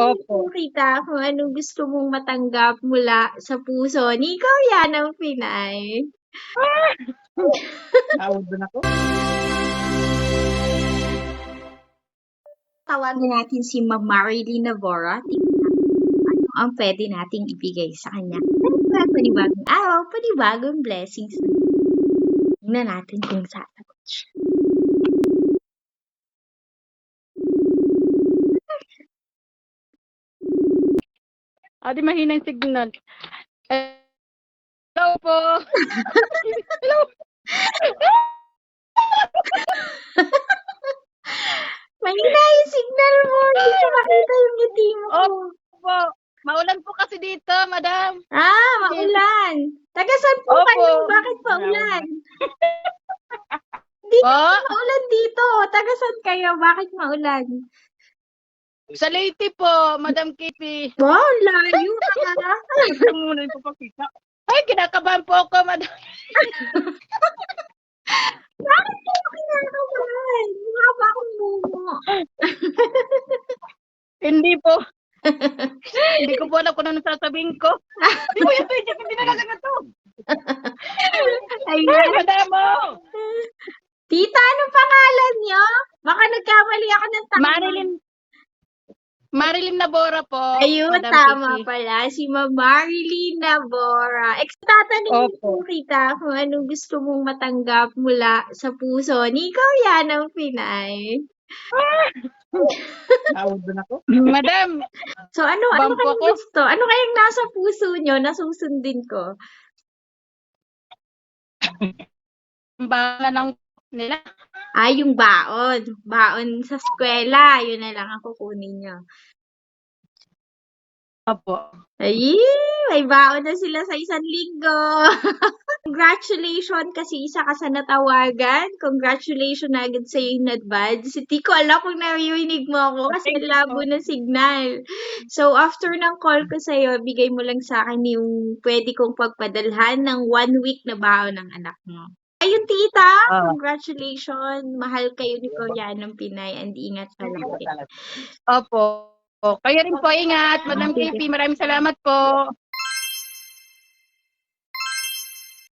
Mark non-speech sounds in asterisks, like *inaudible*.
Opo. po kita kung anong gusto mong matanggap mula sa puso ni Koreanang Pinay. Tawag doon ako. Tawagan natin si Ma'am Marilyn Navora. Ano ang pwede nating ibigay sa kanya. Panibagong araw, panibagong blessings. Tingnan natin kung sasagot siya. Adi mahina yung signal. Hello po. Hello. *laughs* Mahina yung signal mo. Hindi ko makita yung ngiti mo. Opo. Maulan po kasi dito, madam. Ah, maulan. Taga saan po Opo. kayo? Bakit maulan? *laughs* Hindi Po? maulan dito. Taga saan kayo? Bakit maulan? Sa Leyte po, Madam Kitty. Wow, layo ka. Ito *laughs* muna yung papakita. Ay, kinakabahan po ako, madam. Bakit kayo kinakabahan? Mukha ba akong mumo? Hindi po. Hindi ko po alam kung ano sasabihin ko. *laughs* Hindi ko yung pwede, hindi na lang to. Ay, Ayun. madam mo. Tita, anong pangalan niyo? Baka nagkamali ako ng tama. Marilyn. Marilyn Nabora po. Ayun, Madam tama Kitty. pala. Si Ma Marilyn Navora. Ex, tatanungin po kita kung anong gusto mong matanggap mula sa puso ni Koreanang Pinay. *laughs* Tawag doon ako. Madam, So, ano, ano kayang ako. gusto? Ano kayang nasa puso niyo na susundin ko? bahala ng nila. Ah, yung baon. Baon sa eskwela. Yun na lang ang kukunin niyo. Opo. Ay, may baon na sila sa isang linggo. *laughs* Congratulations kasi isa ka sa natawagan. Congratulations na agad sa in advance. Hindi ko alam kung naririnig mo ako kasi labo ng signal. So, after ng call ko sa'yo, bigay mo lang sa akin yung pwede kong pagpadalhan ng one week na baon ng anak mo. Ayun, tita. Ah. Congratulations. Mahal kayo ni Koreanong Pinay and ingat ka lagi. Opo. Kayo rin po, ingat. Madam KP, maraming salamat po.